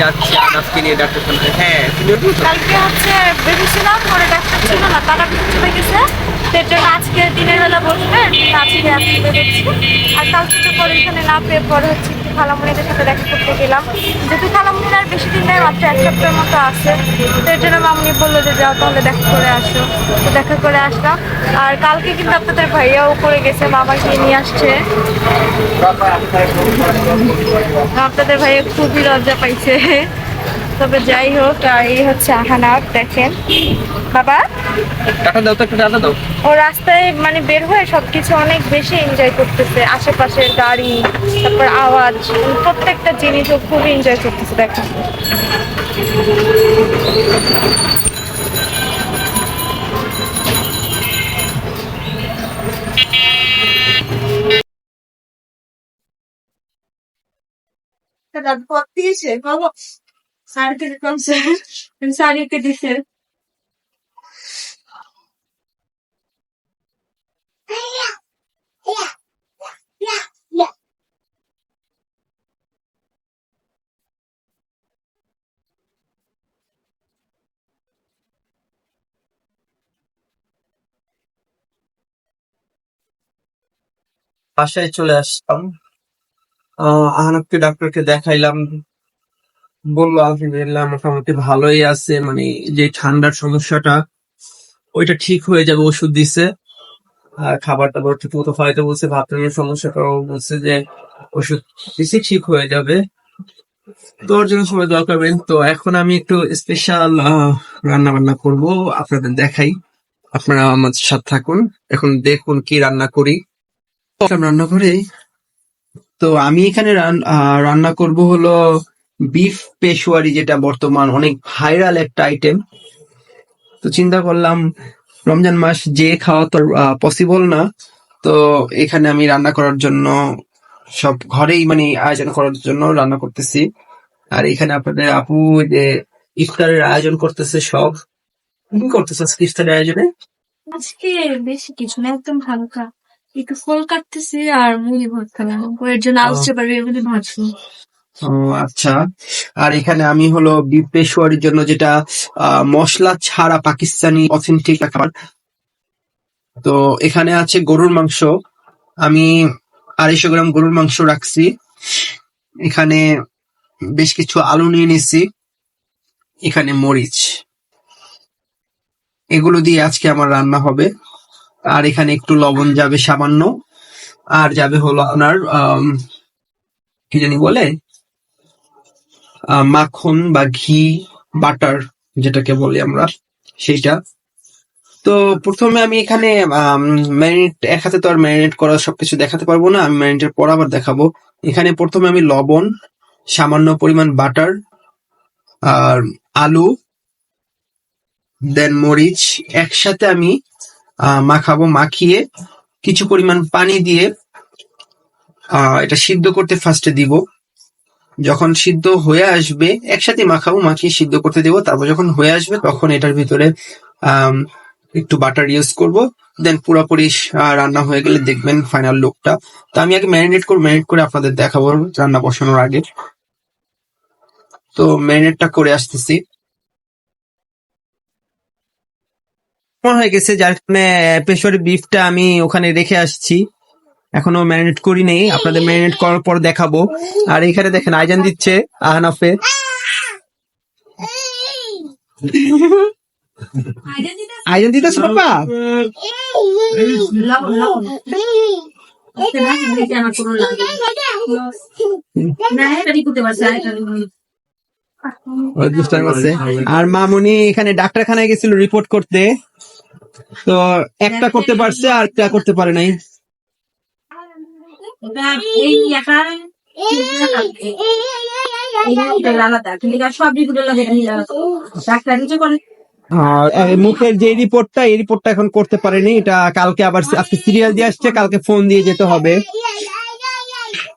যাচ্ছি হ্যাঁ। কালকে হচ্ছে ভেবেছিলাম পরে ডাক্তার ছিল না তারা চলে গেছে। তার জন্য আজকে দিনের বেলা বসবেন আজকে আজকে বেরোচ্ছি আর কালকে তো পরে এখানে না পেয়ে পরে হচ্ছে খালামুনিদের সাথে দেখা করতে গেলাম। যেহেতু খালামুনির আর বেশি দিন নেই মাত্র এক সপ্তাহের মতো আছে। তো এর জন্য মামুনি বলল যে যাও তাহলে দেখা করে আসো। তো দেখা করে আসলাম। আর কালকে কিন্তু আপনাদের ভাইয়াও করে গেছে বাবাকে নিয়ে আসছে। আপনাদের ভাইয়া খুবই লজ্জা পাইছে। তবে যাই হোক আর এই হচ্ছে আহানার দেখেন। বাবা? টাকা দাও তো একটা টাকা দাও। ও রাস্তায় মানে বের হয়ে সবকিছু অনেক বেশি এনজয় করতেছে। আশেপাশের গাড়ি তারপর আওয়াজ মানে প্রত্যেকটা জিনিস ও খুবই এনজয় করতেছে দেখেন দিয়েছে বাবা। শাড়িতে কমছে শাড়িতে দিছে বাসায় চলে আসলাম আহ, আহনাবকে ডাক্তারকে দেখাইলাম। বলল, আলহামদুলিল্লাহ, মোটামুটি ভালোই আছে। মানে যে ঠান্ডার সমস্যাটা, ওইটা ঠিক হয়ে যাবে, ওষুধ দিছে। আর খাবার দাবার ঠিক মতো খাওয়াইতে বলছে ভাবনার সমস্যাটাও বলছে যে, ওষুধ দিছে, ঠিক হয়ে যাবে। তো ওর জন্য সময় দরকার হবে। তো এখন আমি একটু স্পেশাল রান্না বান্না করব, আপনাদের দেখাই। আপনারা আমার সাথে থাকুন। এখন দেখুন কি রান্না করি। রান্না করে তো আমি এখানে রান্না করব হলো বিফ পেশোয়ারি যেটা বর্তমান অনেক ভাইরাল একটা আইটেম তো চিন্তা করলাম রমজান মাস যে খাওয়া তো পসিবল না তো এখানে আমি রান্না করার জন্য সব ঘরেই মানে আয়োজন করার জন্য রান্না করতেছি। আর এখানে আপনাদের আপু যে ইফতারের আয়োজন করতেছে সব। কি করতেছে আজকে ইফতারের আয়োজনে? আজকে বেশি কিছু না একদম হালকা। একটু ফল কাটতেছি আর মুড়ি ভর্তা এর জন্য আলু চাপা এগুলি ভাজবো। ও আচ্ছা। আর এখানে আমি হলো বিফ জন্য যেটা মশলা ছাড়া পাকিস্তানি অথেন্টিক খাবার। তো এখানে আছে গরুর মাংস। আমি আড়াইশো গ্রাম গরুর মাংস রাখছি। এখানে বেশ কিছু আলু নিয়ে নিছি। এখানে মরিচ। এগুলো দিয়ে আজকে আমার রান্না হবে। আর এখানে একটু লবণ যাবে সামান্য। আর যাবে হলো আপনার কি জানি বলে? মাখন বা ঘি, বাটার যেটাকে বলি আমরা, সেইটা। তো প্রথমে আমি এখানে ম্যারিনেট, এক হাতে তো আর ম্যারিনেট করা সবকিছু দেখাতে পারব না, আমি ম্যারিনেটের পর আবার দেখাবো। এখানে প্রথমে আমি লবণ, সামান্য পরিমাণ বাটার, আর আলু, দেন মরিচ, একসাথে আমি মাখাবো, মাখিয়ে কিছু পরিমাণ পানি দিয়ে এটা সিদ্ধ করতে ফার্স্টে দিব। যখন সিদ্ধ হয়ে আসবে, একসাথে মাখাবো, মাখিয়ে সিদ্ধ করতে দেবো। তারপর যখন হয়ে আসবে, তখন এটার ভিতরে একটু বাটার ইউজ করব। দেন পুরোপুরি রান্না হয়ে গেলে দেখবেন ফাইনাল লুকটা তো আমি আগে ম্যারিনেট করে ম্যারিনেট করে আপনাদের দেখাবো রান্না বসানোর আগে। তো ম্যারিনেটটা করে আসতেছি। মনে হয়ে গেছে যার কারণে পেশোয়ারি বিফটা আমি ওখানে রেখে আসছি। এখনও ম্যারিনেট করি নেই, আপনাদের ম্যারিনেট করার পর দেখাবো। আর এখানে দেখেন, আইজান দিচ্ছে আহনাফে। আইজান দিতেছে বাবা আর মামুনি এখানে ডাক্তারখানায় গেছিল রিপোর্ট করতে। তো একটা করতে পারছে, আর একটা করতে পারে নাই। মুখের যে রিপোর্টটা এই রিপোর্টটা এখন করতে পারেনি। এটা কালকে আবার আজকে সিরিয়াল দিয়ে আসছে কালকে ফোন দিয়ে যেতে হবে।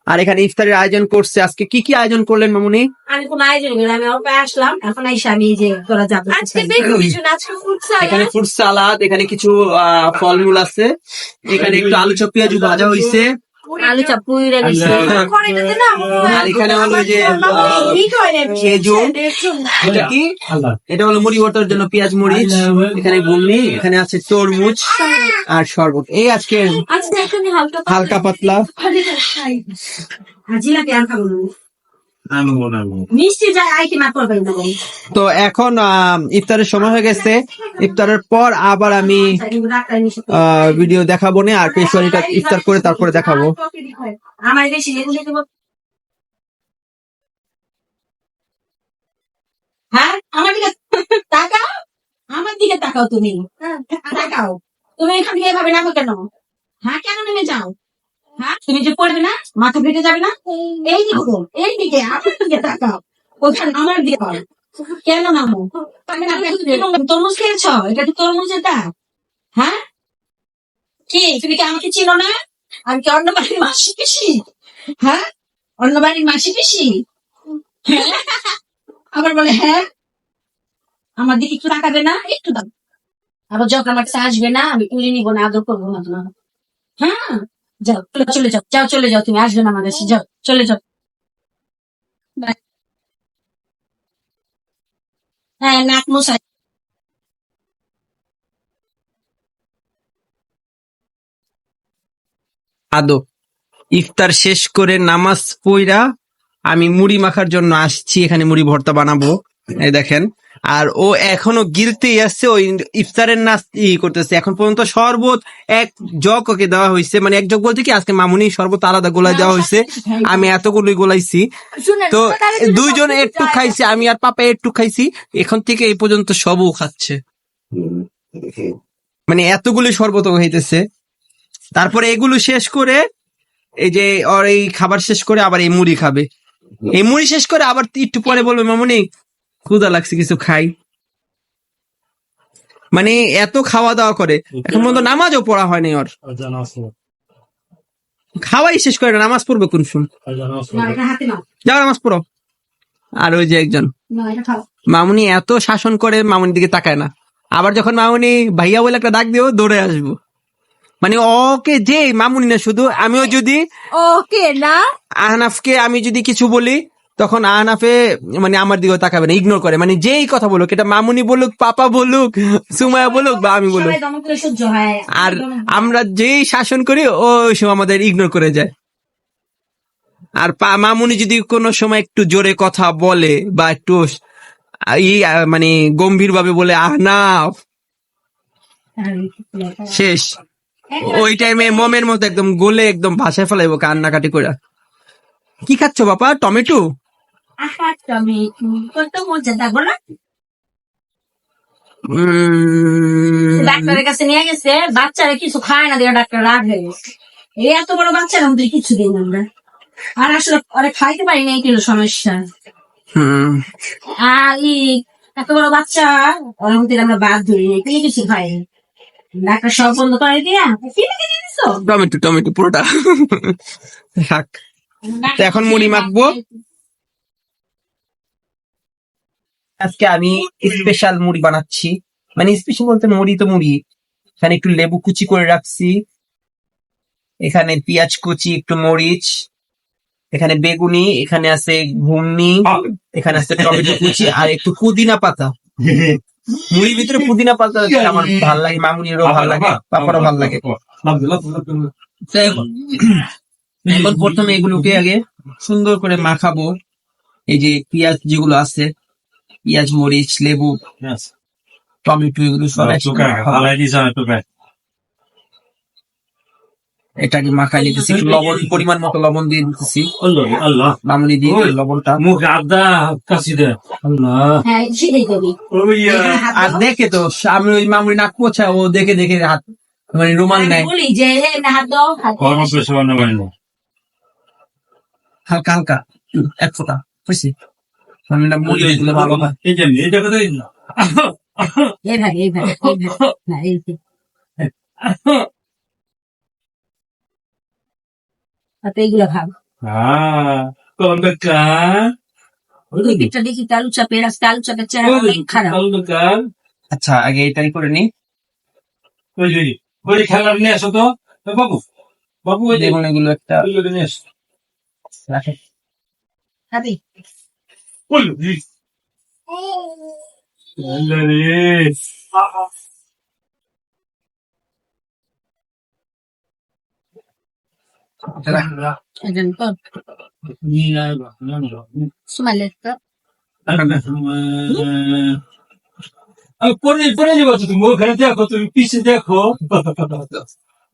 আর এখানে ইফতারের আয়োজন করছে। আজকে কি কি আয়োজন করলেন মামুনি? আমি কোন আয়োজন করি আমি অল্প আসলাম। এখন আইসা আমি যে তোরা যাবে আজকে কিছু না ফুড এখানে ফ্রুট সালাদ এখানে কিছু আহ, ফলমূল আছে। এখানে একটু আলু চপ পেঁয়াজু ভাজা হইছে। আলু চাপ পুইরা গেছে করে দিতে না আর এখানে হলো যে খেজুর এটা কি? এটা হলো মুড়ি ওটার জন্য পেঁয়াজ মরিচ এখানে গুমনি এখানে আছে তরমুজ আর শরবত। এই আজকে আজকে এখানে হালকা হালকা পাতলা। তো এখন ইফতারের সময় হয়ে গেছে। ইফতারের পর আবার আমি ভিডিও দেখাবো না আর পেশোয়ারিটা ইফতার করে তারপরে দেখাবো। আমার হ্যাঁ আমার দিকে তাকাও। আমার দিকে তাকাও তুমি। তাকাও। তুমি এখান থেকে এভাবে নামো কেন? হ্যাঁ কেন নেমে যাও? হ্যাঁ? তুমি যে পড়বে না মাথা ফেটে যাবে না? এই দিকে এই দিকে আমার দিকে তাকাও। ওখানে আমার দিকে পাও কেন নামো তরমুজ খেয়েছ? এটা কি তরমুজ এটা? হ্যাঁ? কি? তুমি কি আমাকে চিনো না? আমি কি অন্য বাড়ির মাসি পিসি? হ্যাঁ? অন্য বাড়ির মাসি পিসি? হ্যাঁ? আবার বলে হ্যাঁ? আমার দিকে একটু তাকাবে না? একটু দাও আবার যখন আমার কাছে আসবে না আমি তুলে নিবো না আদর করব না তোমার। হ্যাঁ? যাও চলে- যাও যাও, চলে যাও, তুমি আসবে না আমার কাছে, যাও, চলে যাও। হ্যাঁ নাক মশাই আদো ইফতার শেষ করে নামাজ পইরা আমি মুড়ি মাখার জন্য আসছি, এখানে মুড়ি ভর্তা বানাবো। এই দেখেন আর ও এখনও গিলতেই আসছে ওই ইফতারের নাচ ই করতেছে। এখন পর্যন্ত শরবত এক জগ ওকে দেওয়া হয়েছে। মানে এক জগ বলতে কি আজকে মামুনি শরবত আলাদা গোলায় দেওয়া হয়েছে। আমি এতগুলোই গোলাইছি। তো দুইজন একটু খাইছে আমি আর পাপা একটু খাইছি। এখন থেকে এই পর্যন্ত সবও খাচ্ছে। মানে এতগুলো শরবত হইতেছে তারপরে এগুলো শেষ করে এই যে ওর এই খাবার শেষ করে আবার এই মুড়ি খাবে। এই মুড়ি শেষ করে আবার একটু পরে বলবে মামুনি ক্ষুদা লাগছে কিছু খাই। মানে এত খাওয়া দাওয়া করে। এখন পর্যন্ত নামাজও পড়া হয়নি ওর। খাওয়াই শেষ করে নামাজ পড়বে কোন শুন যাও নামাজ পড়ো। আর ওই যে একজন। মামুনি এত শাসন করে মামুনির দিকে তাকায় না। আবার যখন মামুনি ভাইয়া বলে একটা ডাক দিও দৌড়ে আসব। মানে ওকে যে মামুনি না শুধু আমিও যদি ওকে না। আহনাফকে আমি যদি কিছু বলি তখন আহনাফে মানে আমার দিকেও তাকাবে না ইগনোর করে। মানে যেই কথা বলুক এটা মামুনি বলুক পাপা বলুক সুমায়া বলুক বা আমি বলুক। আর আমরা যেই শাসন করি ও ওই সময় আমাদের ইগনোর করে যায়। আর মামুনি যদি কোনো সময় একটু জোরে কথা বলে বা একটু ই মানে গম্ভীর ভাবে বলে আহ না শেষ। ওই টাইমে মমের মতো একদম গোলে একদম ভাসায় ফেলাইবো কান্নাকাটি করে কি খাচ্ছ বাবা টমেটো? আহা তুমি কত মজা দেখো না? ডাক্তারের কাছে নিয়ে গেছে বাচ্চারা কিছু খায় না দিয়ে ডাক্তার রাগ হয়ে গেছে। এই এত বড় বাচ্চারা আমাদের কিছু দিই আমরা? আর আসলে ওরা খাইতে পারি না এই সমস্যা। আর এই এত বড় বাচ্চা ওর মধ্যে আমরা বাদ ধরি না কি কিছু খাই। ডাক্তার সব বন্ধ করে দিয়া টমেটো টমেটো পুরোটা। এখন মুড়ি মাখবো। আজকে আমি স্পেশাল মুড়ি বানাচ্ছি। মানে স্পেশাল বলতে মুড়ি তো মুড়ি। এখানে একটু লেবু কুচি করে রাখছি। এখানে পেঁয়াজ কুচি একটু মরিচ। এখানে বেগুনি এখানে আছে ঘুমনি এখানে আছে টমেটো কুচি আর একটু পুদিনা পাতা। মুড়ির ভিতরে পুদিনা পাতা আমার ভালো লাগে মামুনিরও ভালো লাগে পাপারও ভালো লাগে। এখন প্রথমে এগুলোকে আগে সুন্দর করে মাখাবো। এই যে পেঁয়াজ যেগুলো আছে পেঁয়াজ মরিচ লেবু টমেটো এগুলো সব এটাকে মাখাই নিতেছি লবণ পরিমাণ মতো লবণ দিয়ে দিতেছি। আল্লাহ মামুনি দিয়ে লবণটা। মুখে আদা কাশি দে। আল্লাহ। হ্যাঁ আর দেখে তো আমি ওই মামুনি নাক পোছা ও দেখে দেখে হাত মানে রুমাল আমি নেয়। বলি যে এ, না হাত দাও হাত দাও। কর্ম পেশা বানাবো হালকা হালকা এক ফোঁটা বুঝছি? না মুড়ি দিলে ভালো হয় এই যে এই যে। তাতে এইগুলো খাও হ্যাঁ কোন দোকান ওই দিকটা দেখি আলু চাপের আলু চেহারা অনেক খারাপ। কোন দোকান আচ্ছা আগে এটাই করে নি। ওই যে ওই নিয়ে আসো তো। বাবু বাবু ওই দেখুন এগুলো একটা ওইগুলো নিয়ে এসো। রাখে পরে পরে যাব তো তুমি ওখানে দেখো তুমি পিছিয়ে দেখো।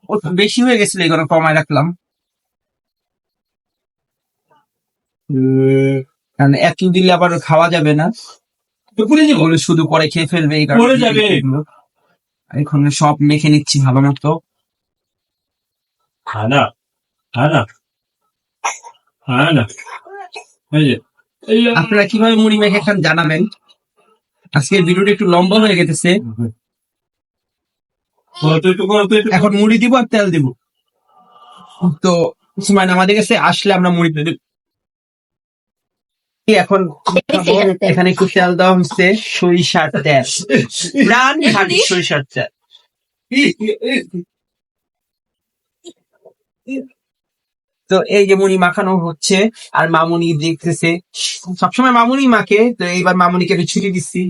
ও বেশি হয়ে গেছিল এগুলো কমায় রাখলাম। কারণ এত দিলে আবার খাওয়া যাবে না। ওগুলো শুধু পরে খেয়ে ফেলবে এই কারণে যাবে। এখন সব মেখে নিচ্ছি ভালো মতো। আপনারা কীভাবে মুড়ি মেখে খান জানাবেন। আজকের ভিডিওটা একটু লম্বা হয়ে গেছে। এখন মুড়ি দিব আর তেল দিব। তো সুমাইন আমাদের কাছে আসলে আমরা মুড়ি এখন এখানে একটু তেল দেওয়া হচ্ছে সরিষার তেল। খাঁটি সরিষার তেল। তো এই যে মুড়ি মাখানো হচ্ছে আর মামুনি দেখতেছে। সবসময় মামুনি মাকে তো এইবার মামুনিকে একটু ছুটি দিচ্ছি।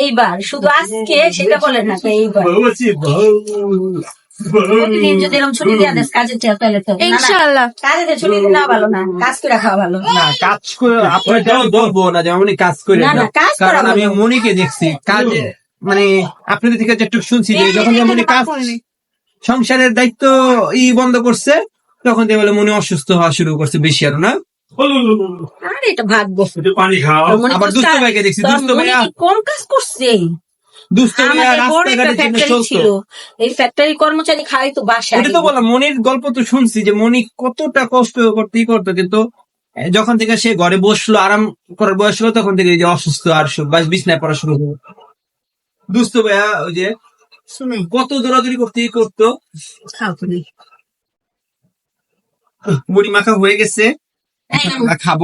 এইবার শুধু আজকে সেটা বলে না এইবার। বলছি বউ প্রতিদিন যদি এরকম ছুটি দিয়ে দেয় কাজের চেয়ে তাহলে তো না, না, ইনশাআল্লাহ। কাজে ছুটি না ভালো না কাজ করে খাওয়া ভালো। না কাজ করে আপনার দাও, দাও। বলব না যে মামুনি কাজ করে না, না, দাও। কাজ কারণ করা আমি মনিকে দেখছি কাজে। মানে আপনাদের থেকে যেটুকু শুনছি যে যখন মনি কাজ সংসারের দায়িত্ব ই বন্ধ করছে তখন দিয়ে বলে মনে অসুস্থ হওয়া শুরু করছে বেশি আরও না? আরে এটা ভাগ্য। পানি খাও। তোর আবার দুস্থ ভাইকে দেখছি দুস্থ ভাইয়া কম কাজ করছে? এই ফ্যাক্টরি কর্মচারী খাই তো তো বললাম মনির গল্প তো শুনছি যে মনি কতটা কষ্ট করতেই করতো কিন্তু যখন থেকে সে ঘরে বসল আরাম করার বয়স হলো তখন থেকে যে অসুস্থ আর বিছনায় পড়া শুরু হলো। দুস্থ ভাইয়া ওই যে কত দৌড়াদৌড়ি করতো খাও তুমি মুড়ি মাখা হয়ে গেছে আমরা খাব।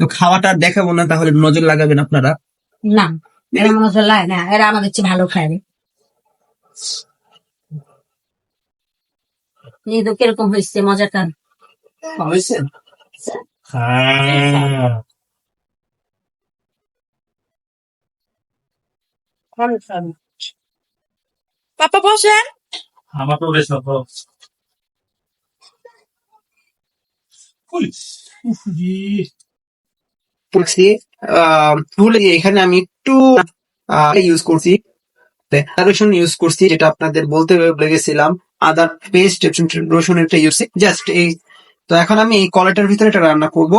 তো খাওয়াটা দেখাবো না তাহলে নজর লাগাবেন আপনারা। না। এরা মনে হচ্ছে লাই না এরা আমাদের চেয়ে ভালো খায় এই তো কীরকম হয়েছে মজাটা হয়েছে। হ্যাঁ। পাপা বসেন। আমার তো বেশ ভালো আহ, ভুলে এখানে আমি একটু ইউজ করছি। রসুন ইউজ করছি যেটা আপনাদের বলতে ভুলে গেছিলাম আদার পেস্ট রসুন একটা ইউজ জাস্ট এই তো এখন আমি এই কলাটার ভিতরে এটা রান্না করব।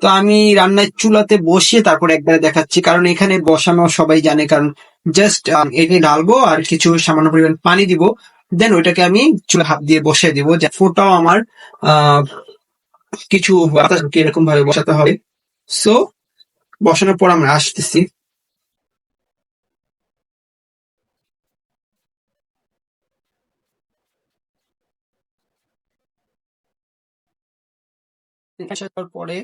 তো আমি রান্নার চুলাতে বসিয়ে তারপর একবারে দেখাচ্ছি। কারণ এখানে বসানো সবাই জানে কারণ জাস্ট এটা ঢালবো আর কিছু সামান্য পরিমাণ পানি দিব। দেন ওইটাকে আমি চুলা হাত দিয়ে বসিয়ে দিব। ফোটাও আমার কিছু বাতাস এরকম ভাবে বসাতে হবে। সো বসানোর পর আমরা আসতেছি। পরে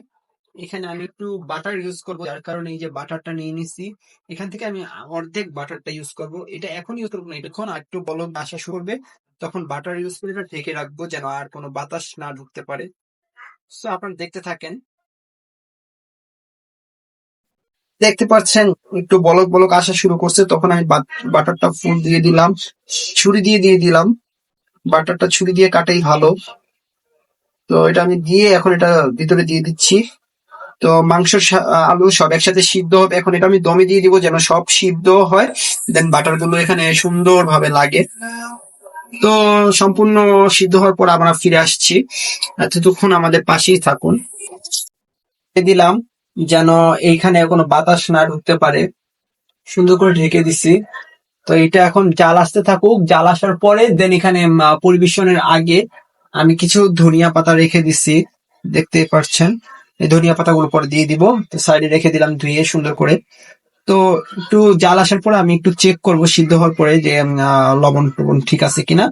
এখানে আমি একটু বাটার ইউজ করব, যার কারণে এই যে বাটারটা নিয়ে নিছি। এখান থেকে আমি অর্ধেক বাটারটা ইউজ করব। এটা এখন ইউজ করব না এখন আর একটু বলক আসা শুরু করবে। তখন বাটার ইউজ করে এটা ঢেকে রাখব যেন আর কোনো বাতাস না ঢুকতে পারে। সো আপনারা দেখতে থাকেন। দেখতে পাচ্ছেন, একটু বলক বলক আসা শুরু করছে। তখন আমি বাটারটা ফুল দিয়ে দিলাম, ছুরি দিয়ে দিয়ে দিলাম। বাটারটা ছুরি দিয়ে কাটাই ভালো। তো এটা আমি দিয়ে এখন এটা ভিতরে দিয়ে দিচ্ছি। তো মাংস আলু সব একসাথে সিদ্ধ হবে। এখন এটা আমি দমে দিয়ে দিব যেন সব সিদ্ধ হয়। দেন বাটারগুলো এখানে সুন্দর ভাবে লাগে। তো সম্পূর্ণ সিদ্ধ হওয়ার পর আমরা ফিরে আসছি। এতক্ষণ আমাদের পাশেই থাকুন। দিলাম। যেন এইখানে কোনো বাতাস না ঢুকতে পারে। সুন্দর করে ঢেকে দিছি। তো এটা এখন জাল আসতে থাকুক। জাল আসার পরে দেন এখানে পরিবেশনের আগে আমি কিছু ধনিয়া পাতা রেখে দিছি। দেখতে পাচ্ছেন? এই ধনিয়া পাতাগুলো পরে দিয়ে দিব। তো সাইডে রেখে দিলাম ধুয়ে সুন্দর করে। তো একটু জাল আসার পরে আমি একটু চেক করব সিদ্ধ হওয়ার পরে যে লবণ টবণ ঠিক আছে কিনা।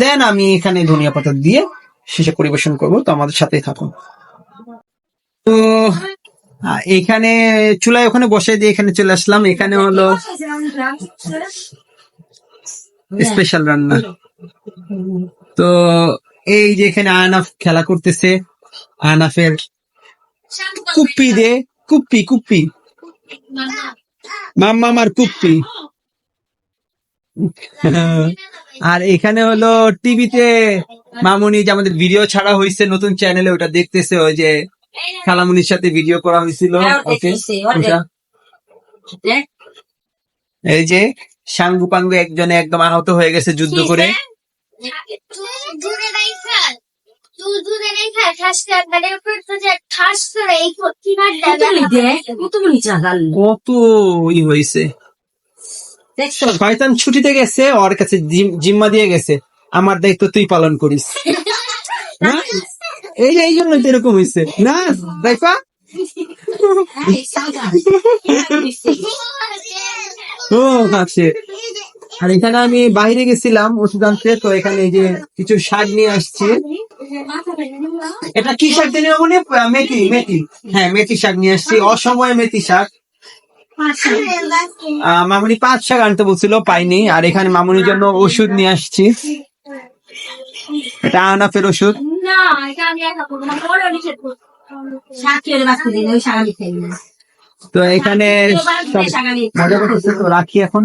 দেন আমি এখানে ধনিয়া পাতা দিয়ে শেষে পরিবেশন করব। তো আমাদের সাথেই থাকুন। তো এখানে চুলায় ওখানে বসে দিয়ে এখানে চলে আসলাম। এখানে হলো স্পেশাল রান্না। তো এই যে এখানে আয়নাফ খেলা করতেছে আয়নাফের কুপ্পি দে, কুপ্পি কুপ্পি। মাম্মা আমার কুপ্পি। আর এখানে হলো টিভিতে মামুনি যে আমাদের ভিডিও ছাড়া হয়েছে নতুন চ্যানেলে ওটা দেখতেছে, ওই যে খালামুনির সাথে ভিডিও করা হয়েছিল। হ্যাঁ, ওকে ওটা। দেখ। এই যে সাঙ্গু পাঙ্গু একজনে একদম আহত হয়ে গেছে যুদ্ধ করে। কত ই হয়েছে শয়তান ছুটিতে গেছে ওর কাছে জিম- জিম্মা দিয়ে গেছে। আমার দায়িত্ব তুই পালন করিস। না? এই এই জন্যই তো এরকম হয়েছে না রাইফা ও আছে আর এখানে আমি বাইরে গেছিলাম ওষুধ আনতে তো এখানে এই যে কিছু শাক নিয়ে আসছি। এটা কি শাক দিলে মনে মেথি মেথি। হ্যাঁ মেথি শাক নিয়ে আসছি অসময়ে মেথি শাক। মামুনি পাঁচ শাক আনতে বলছিল পাইনি। আর এখানে মামুনির জন্য ওষুধ নিয়ে আসছি। এটা আনাফের ওষুধ? না এটা আমি একা করব না বড় নিষেধ করব। তো এখানে মজা করতেছে তো রাখি এখন।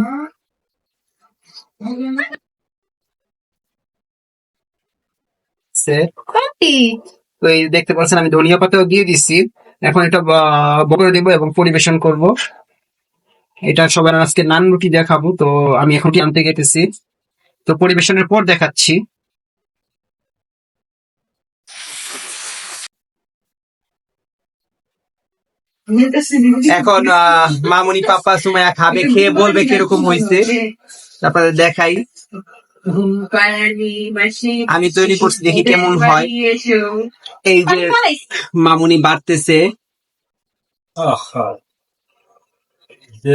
সে তো এই দেখতে পাচ্ছেন আমি ধনিয়া পাতাও দিয়ে দিচ্ছি এখন এটা বকরে দেবো এবং পরিবেশন করব। এটা সবার আজকে নান রুটি দেখাবো তো আমি এখন কি আনতে গেতেছি। তো পরিবেশনের পর দেখাচ্ছি। এখন আহ, মামুনি পাপা সুমাইয়া খাবে খেয়ে বলবে কীরকম হয়েছে। তারপরে দেখাই। আমি তৈরি করছি দেখি কেমন হয়। এই যে মামুনি বাড়তেছে। যে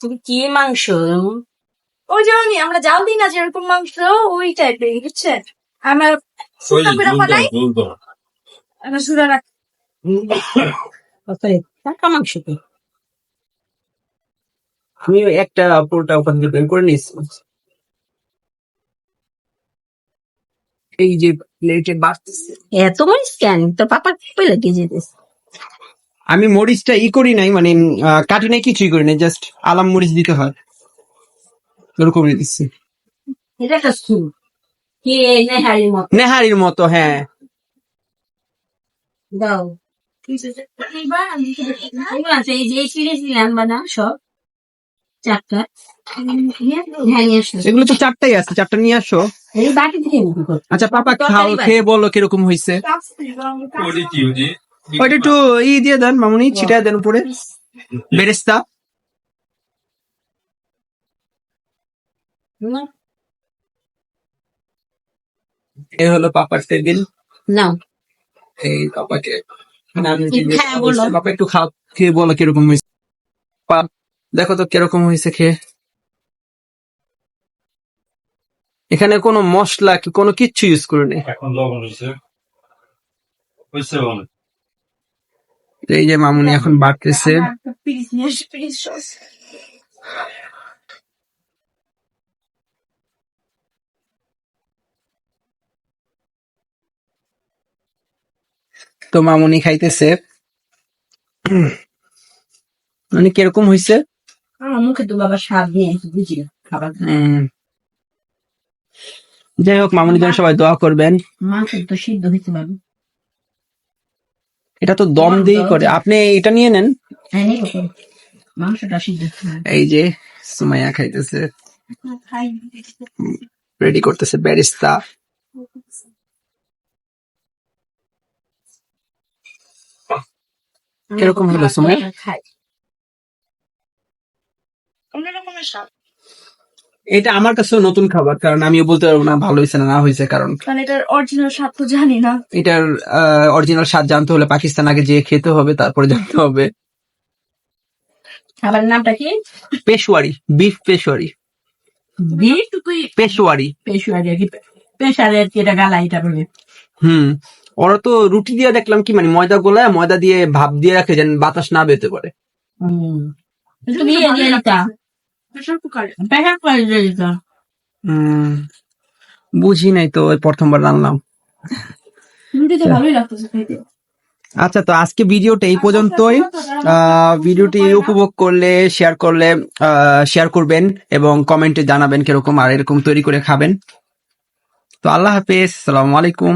তুমি কি মাংস? ওই যেমন আমরা জাল না যেরকম মাংস ওই টাইপের বুঝছেন? আমার টাকা মাংস তো। আমি একটা পুরোটা ওখান থেকে বের করে নিচ্ছি এই যে প্লেটে এত মরিস কেন? তোর পাপা পেলে কে যেতেস আমি মরিচটা ই করি নাই মানে কাটি নাই কিছুই করি নাই জাস্ট আলাম মরিচ দিতে হয়। ওরকম দিচ্ছি। এটা একটা নেহারির মতো? নেহারির মতো হ্যাঁ দাও এগুলো আছে এই যে এই সিরিজ নিয়ে আনবা না সব চারটা হ্যাঁ নিয়ে আসো। এগুলো তো চারটাই আছে চারটা নিয়ে আসো। আচ্ছা পাপা খাও খেয়ে বলো কীরকম হয়েছে ওইটা একটু ই দিয়ে দেন মামুনি ছিটায় দেন উপরে। বেরেস্তা। এ হলো পাপার টেবিল নাও। এই একটু দিয়ে খায়া বলো। হয়েছে। পাপা একটু খাও খেয়ে বলো কীরকম হয়েছে দেখো তো কীরকম হয়েছে খেয়ে এখানে কোনো মশলা কি কোনো কিচ্ছু ইউজ করিনি এই যে মামুনি এখন বাড়তেছে তো মামুনি খাইতেছে। মানে কীরকম হয়েছে আমার মুখে তো বাবা স্বাদ নিয়ে বুঝি না খাবার যাই হোক মামুনির জন্য সবাই দোয়া করবেন। মাংস তো সিদ্ধ হয়েছে বাবু। এটা তো দম দিয়ে করে। আপনি এটা নিয়ে নেন। হ্যাঁ। মাংসটা সিদ্ধ এই যে সুমাইয়া খাইতেছে। রেডি করতেছে ব্যারিস্তা। কীরকম হলো অন্যরকমের স্বাদ এটা আমার কাছেও নতুন খাবার কারণ আমিও বলতে পারব না ভালো হয়েছে না না হয়েছে কারণ কারণ এটার অরিজিনাল স্বাদ তো জানি না। এটার অরিজিনাল স্বাদ জানতে হলে পাকিস্তান আগে যেয়ে খেতে হবে তারপরে জানতে হবে। খাবারের নামটা কি? পেশওয়ারি বিফ পেশওয়ারি। বিফ পেশওয়ারি। পেশুয়ারি আর কি পেশারে আর কি এটা গালা এটা বলে। হুম। ওরা তো রুটি দিয়ে দেখলাম কি মানে ময়দা গোলায় ময়দা দিয়ে ভাপ দিয়ে রাখে যেন বাতাস না বেতে পারে। তুমি বুঝি নাই তো ওই প্রথমবার রান্নাম খেতে। আচ্ছা তো আজকে ভিডিওটা এই পর্যন্তই। আহ, ভিডিওটি উপভোগ করলে শেয়ার করলে শেয়ার করবেন এবং কমেন্টে জানাবেন কীরকম আর এরকম তৈরি করে খাবেন। তো আল্লাহ হাফেজ সালামু আলাইকুম।